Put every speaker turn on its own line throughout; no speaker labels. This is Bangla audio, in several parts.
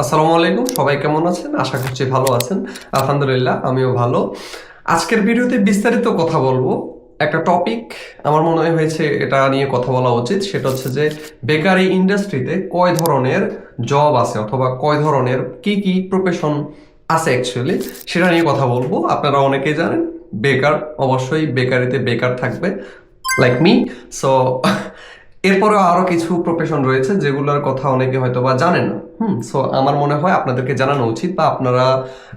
আসসালামু আলাইকুম, সবাই কেমন আছেন? আশা করছি ভালো আছেন। আলহামদুলিল্লাহ, আমিও ভালো। আজকের ভিডিওতে বিস্তারিত কথা বলব। একটা টপিক আমার মনে হয়েছে এটা নিয়ে কথা বলা উচিত, সেটা হচ্ছে যে বেকারি ইন্ডাস্ট্রিতে কয় ধরনের জব আছে অথবা কয় ধরনের কি কি প্রফেশন আছে অ্যাকচুয়ালি সেটা নিয়ে কথা বলব। আপনারা অনেকেই জানেন, বেকার, অবশ্যই বেকারিতে বেকার থাকবে লাইক মি সো এরপরেও আরও কিছু প্রফেশন রয়েছে যেগুলোর কথা অনেকে হয়তো বা জানেন না। হুম সো আমার মনে হয় আপনাদেরকে জানানো উচিত বা আপনারা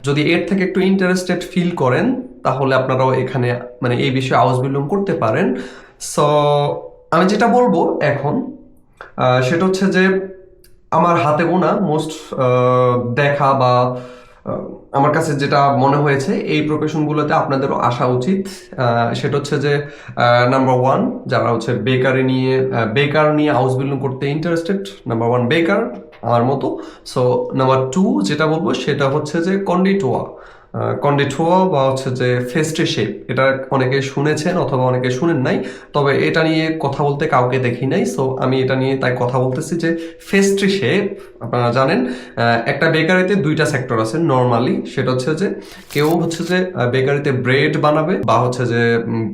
যদি এর থেকে একটু ইন্টারেস্টেড ফিল করেন, তাহলে আপনারাও এখানে মানে এই বিষয়ে আউস বিলং করতে পারেন। সো আমি যেটা বলব এখন সেটা হচ্ছে যে আমার হাতে গোনা মোস্ট দেখা বা আমার কাছে যেটা মনে হয়েছে, এই প্রফেশনগুলোতে আপনাদেরও আসা উচিত। সেটা হচ্ছে যে নাম্বার ওয়ান যারা হচ্ছে বেকারি নিয়ে বেকার নিয়ে হাউস বিল্ডিং করতে ইন্টারেস্টেড নাম্বার ওয়ান বেকার, আমার মতো। সো নাম্বার টু যেটা বলব, সেটা হচ্ছে যে কন্ডিটোয়া কন্ডিটোয়া বা হচ্ছে যে ফেস্ট্রি শেপ এটা অনেকে শুনেছেন অথবা অনেকে শুনেন নাই, তবে এটা নিয়ে কথা বলতে কাউকে দেখি নাই সো আমি এটা নিয়ে তাই কথা বলতেছি যে ফেস্ট্রি শেপ আপনারা জানেন একটা বেকারিতে দুইটা সেক্টর আছে নর্মালি সেটা হচ্ছে যে কেউ হচ্ছে যে বেকারিতে ব্রেড বানাবে বা হচ্ছে যে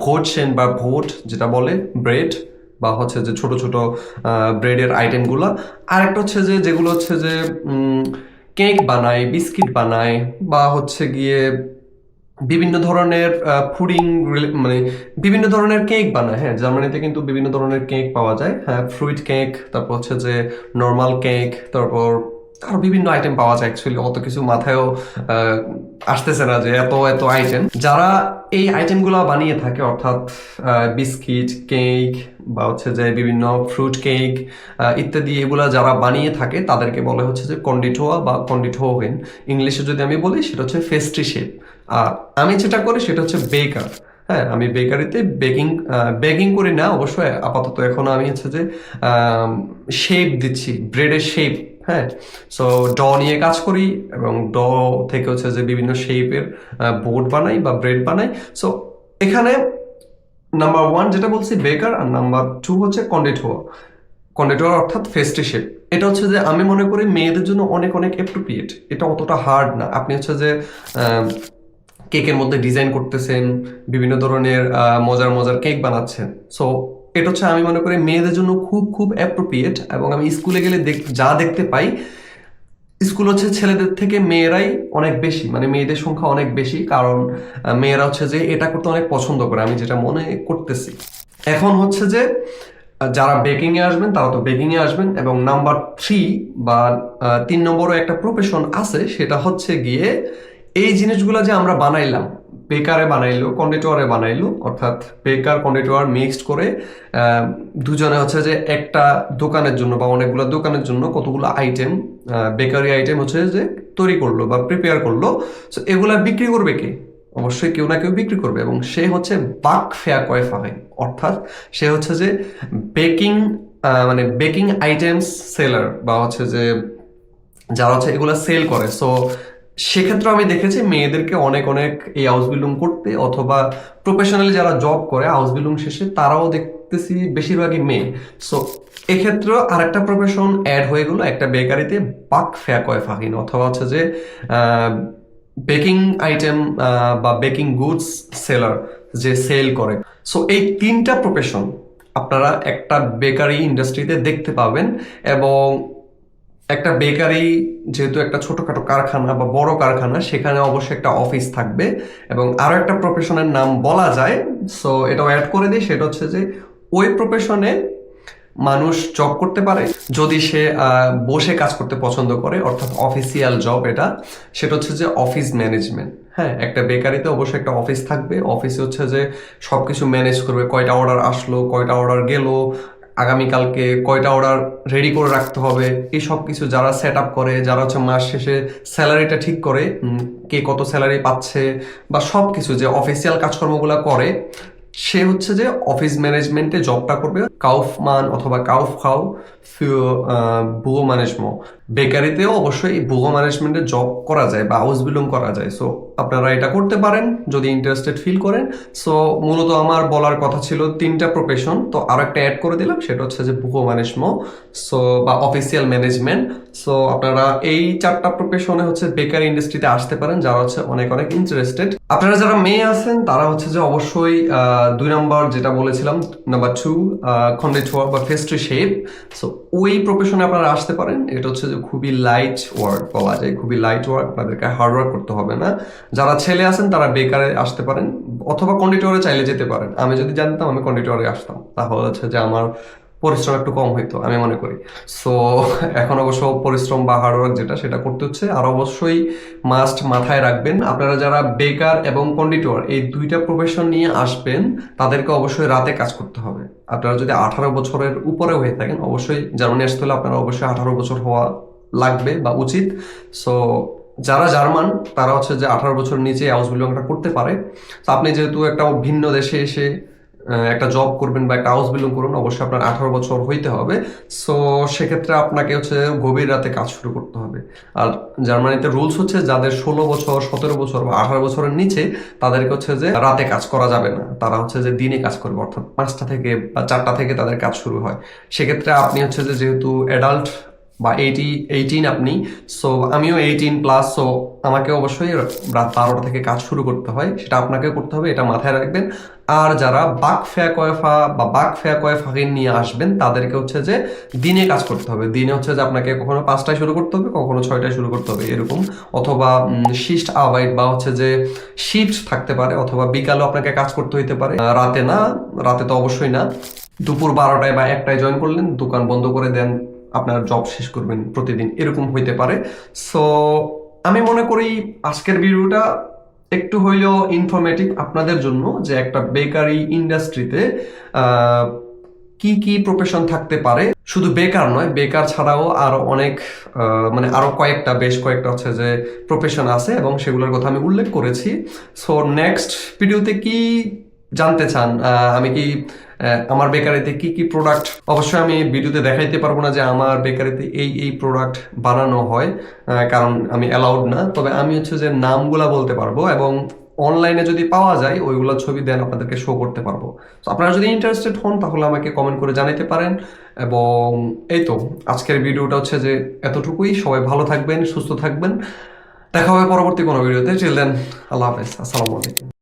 ভোট সেন বা ভোট যেটা বলে ব্রেড বা হচ্ছে যে ছোট ছোট ব্রেডের আইটেমগুলো আর একটা হচ্ছে যে, যেগুলো হচ্ছে যে কেক বানায় বিস্কিট বানায় বা হচ্ছে গিয়ে বিভিন্ন ধরনের ফুডিং মানে বিভিন্ন ধরনের কেক বানায়। হ্যাঁ জার্মানিতে কিন্তু বিভিন্ন ধরনের কেক পাওয়া যায়। হ্যাঁ ফ্রুইট কেক, তারপর হচ্ছে যে নর্মাল কেক, তারপর আরও বিভিন্ন আইটেম পাওয়া যায় অ্যাকচুয়ালি অত কিছু মাথায়ও আসতেছে না যে এত এত আইটেম যারা এই আইটেমগুলো বানিয়ে থাকে, অর্থাৎ বিস্কিট কেক বা হচ্ছে যে বিভিন্ন ফ্রুট কেক ইত্যাদি, এগুলা যারা বানিয়ে থাকে, তাদেরকে বলে হচ্ছে যে কন্ডিটোয়া বা কন্ডিটোহেন ইংলিশে যদি আমি বলি, সেটা হচ্ছে ফেস্ট্রি শেপ আর আমি যেটা করি, সেটা হচ্ছে বেকার হ্যাঁ আমি বেকারিতে বেকিং বেকিং করি না, অবশ্যই আপাতত এখন আমি হচ্ছে যে শেপ দিচ্ছি ব্রেডের শেপ হ্যাঁ? সো ড নিয়ে কাজ করি এবং ড থেকে হচ্ছে যে বিভিন্ন শেপের বোর্ড বানাই বা ব্রেড বানাই। সো এখানে নাম্বার ওয়ান যেটা বলছি বেকার আর নাম্বার টু হচ্ছে কন্ডিটোয়া কন্ডিটোর অর্থাৎ ফেস্টি শেপ এটা হচ্ছে যে আমি মনে করি মেয়েদের জন্য অনেক অনেক অ্যাপ্রোপ্রিয়েট এটা অতটা হার্ড না। আপনি হচ্ছে যে কেকের মধ্যে ডিজাইন করতেছেন, বিভিন্ন ধরনের মজার মজার কেক বানাচ্ছেন। সো এটা হচ্ছে আমি মনে করি মেয়েদের জন্য খুব খুব অ্যাপ্রোপ্রিয়েট এবং আমি স্কুলে গেলে যা দেখতে পাই স্কুল হচ্ছে ছেলেদের থেকে মেয়েরাই অনেক বেশি মানে মেয়েদের সংখ্যা অনেক বেশি, কারণ মেয়েরা হচ্ছে যে এটা করতে অনেক পছন্দ করে, আমি যেটা মনে করতেছি। এখন হচ্ছে যে যারা বেকিংয়ে আসবেন, তারা তো বেকিংয়ে আসবেন এবং নাম্বার থ্রি বা তিন নম্বরও একটা প্রফেশন আছে, সেটা হচ্ছে গিয়ে এই জিনিসগুলো যে আমরা বানাইলাম বেকারে বানাইলো কন্ডিটোয়ারে বানাইলো, অর্থাৎ বেকার কন্ডিটোয়ার মিক্সড করে দুজনে হচ্ছে যে একটা দোকানের জন্য বা অনেকগুলো দোকানের জন্য কতগুলো আইটেম বেকারি আইটেম হচ্ছে যে তৈরি করল বা প্রিপেয়ার করল। সো এগুলা বিক্রি করবে কে? অবশ্যই কেউ না কেউ বিক্রি করবে এবং সে হচ্ছে বাক ফেয়া কয় ফাহে অর্থাৎ সে হচ্ছে যে বেকিং মানে বেকিং আইটেমস সেলার বা হচ্ছে যে যারা হচ্ছে এগুলো সেল করে। সো সেক্ষেত্রে আমি দেখেছি মেয়েদেরকে অনেক অনেক এই হাউস বিল্ডিং করতে অথবা প্রফেশনালি যারা জব করে হাউস বিল্ডিং শেষে তারাও দেখতেছি বেশিরভাগই মেয়ে। সো এক্ষেত্রেও আরেকটা প্রফেশন অ্যাড হয়ে গেলো একটা বেকারিতে বাক ফ্যাক হয় ফাহিন, অথবা হচ্ছে যে বেকিং আইটেম বা বেকিং গুডস সেলার যে সেল করে। সো এই তিনটা প্রফেশন আপনারা একটা বেকারি ইন্ডাস্ট্রিতে দেখতে পাবেন এবং একটা বেকারি যেহেতু একটা ছোটখাটো কারখানা বা বড় কারখানা, সেখানে অবশ্যই একটা অফিস থাকবে এবং আরও একটা প্রফেশনের নাম বলা যায়। সো এটাও অ্যাড করে দিই, সেটা হচ্ছে যে ওই প্রফেশনে মানুষ জব করতে পারে যদি সে বসে কাজ করতে পছন্দ করে, অর্থাৎ অফিসিয়াল জব এটা। সেটা হচ্ছে যে অফিস ম্যানেজমেন্ট হ্যাঁ একটা বেকারিতে অবশ্যই একটা অফিস থাকবে। অফিসে হচ্ছে যে সবকিছু ম্যানেজ করবে, কয়টা অর্ডার আসলো, কয়টা অর্ডার গেল আগামীকালকে কয়টা অর্ডার রেডি করে রাখতে হবে, এই সব কিছু যারা সেট আপ করে, যারা হচ্ছে মাস শেষে স্যালারিটা ঠিক করে কে কত স্যালারি পাচ্ছে বা সব কিছু যে অফিসিয়াল কাজকর্মগুলো করে, সে হচ্ছে যে অফিস ম্যানেজমেন্টে জবটা করবে, কাউফ মান অথবা কাউফ খাও। বুগো ম্যানেজমেন্ট বেকারিতেও অবশ্যই বুগো ম্যানেজমেন্টে জব করা যায় বা হাউস বিলং করা যায়। সো আপনারা এটা করতে পারেন যদি ইন্টারেস্টেড ফিল করেন। সো মূলত আমার বলার কথা ছিল তিনটা প্রফেশন তো আরও একটা অ্যাড করে দিলাম, সেটা হচ্ছে যে বুগো ম্যানেজমেন্ট সো বা অফিসিয়াল ম্যানেজমেন্ট সো আপনারা এই চারটা প্রফেশনে হচ্ছে বেকারি ইন্ডাস্ট্রিতে আসতে পারেন, যারা হচ্ছে অনেক অনেক ইন্টারেস্টেড আপনারা যারা মেয়ে আছেন, তারা হচ্ছে যে অবশ্যই দুই নম্বর যেটা বলেছিলাম নাম্বার টু কন্ডিটোয়ার বা ফেস্ট্রি শেপ সো ওই প্রফেশনে আপনারা আসতে পারেন। এটা হচ্ছে যে খুবই লাইট ওয়ার্ক বলা যায়। খুবই লাইট ওয়ার্ক আপনাদেরকে হার্ড ওয়ার্ক করতে হবে না। যারা ছেলে আছেন, তারা বেকারে আসতে পারেন। অথবা কন্ডিটোরে চাইলে যেতে পারেন। আমি যদি জানতাম, আমি কন্ডিটোরে আসতাম। তাহলে হচ্ছে যে আমার পরিশ্রম একটু কম হইতো, আমি মনে করি। সো এখন অবশ্য পরিশ্রম বা হার্ডওয়ার্ক যেটা সেটা করতে হচ্ছে। আর অবশ্যই মাস্ট মাথায় রাখবেন, আপনারা যারা বেকার এবং কন্ডিটর এই দুইটা প্রফেশন নিয়ে আসবেন, তাদেরকে অবশ্যই রাতে কাজ করতে হবে। আপনারা যদি আঠারো বছরের উপরে হয়ে থাকেন, অবশ্যই জার্মানি আসতে হলে আপনারা অবশ্যই আঠারো বছর হওয়া লাগবে বা উচিত। সো যারা জার্মান, তারা হচ্ছে যে আঠারো বছর নিচে হাউস বিলংটা করতে পারে। তো আপনি যেহেতু একটা ভিন্ন দেশে এসে একটা জব করবেন বা একটা হাউস বিলং করুন, অবশ্যই আপনার আঠারো বছর হইতে হবে। সো সেক্ষেত্রে আপনাকে হচ্ছে গভীর রাতে কাজ শুরু করতে হবে। আর জার্মানিতে রুলস হচ্ছে যাদের ষোলো বছর, সতেরো বছর বা আঠারো বছরের নিচে, তাদেরকে হচ্ছে যে রাতে কাজ করা যাবে না। তারা হচ্ছে যে দিনে কাজ করবে, অর্থাৎ পাঁচটা থেকে বা চারটা থেকে তাদের কাজ শুরু হয়। সেক্ষেত্রে আপনি হচ্ছে যে যেহেতু অ্যাডাল্ট বা এইটি এইটিন আপনি। সো আমিও এইটিন প্লাস সো আমাকে অবশ্যই রাত বারোটা থেকে কাজ শুরু করতে হয়, সেটা আপনাকে করতে হবে, এটা মাথায় রাখবেন। আর যারা বাক ফেয়া কয়ফা বা বাক ফেয়া কয়ফাকে নিয়ে আসবেন, তাদেরকে হচ্ছে যে দিনে কাজ করতে হবে। দিনে হচ্ছে যে আপনাকে কখনো পাঁচটায় শুরু করতে হবে, কখনো ছয়টায় শুরু করতে হবে, এরকম। অথবা শিফট আওয়াইট বা হচ্ছে যে শিফট থাকতে পারে, অথবা বিকালেও আপনাকে কাজ করতে হইতে পারে। রাতে না, রাতে তো অবশ্যই না। দুপুর বারোটায় বা একটায় জয়েন করলেন, দোকান বন্ধ করে দেন। আপনার জব শেষ করবেন প্রতিদিন, এরকম হইতে পারে। সো আমি মনে করি আজকের ভিডিওটা একটু হইলেও ইনফরমেটিভ আপনাদের জন্য যে একটা বেকারি ইন্ডাস্ট্রিতে কি কি প্রফেশন থাকতে পারে। শুধু বেকার নয়, বেকার ছাড়াও আরও অনেক মানে আরও কয়েকটা, বেশ কয়েকটা হচ্ছে যে প্রফেশন আছে এবং সেগুলোর কথা আমি উল্লেখ করেছি। সো নেক্সট ভিডিওতে কি জানতে চান আমি কি আমার বেকারিতে কি কি প্রোডাক্ট অবশ্যই আমি ভিডিওতে দেখাইতে পারব না যে আমার বেকারিতে এই এই প্রোডাক্ট বানানো হয় কারণ আমি অ্যালাউড না। তবে আমি হচ্ছে যে নামগুলা বলতে পারব এবং অনলাইনে যদি পাওয়া যায়, ওইগুলো ছবি দেন আপনাদেরকে শো করতে পারব। তো আপনারা যদি ইন্টারেস্টেড হন, তাহলে আমাকে কমেন্ট করে জানাতে পারেন এবং এই তো, আজকের ভিডিওটা হচ্ছে যে এতটুকুই। সবাই ভালো থাকবেন, সুস্থ থাকবেন। দেখা হবে পরবর্তী কোনো ভিডিওতে। চিল দেন আল্লাহ হাফেজ। আসসালামু আলাইকুম।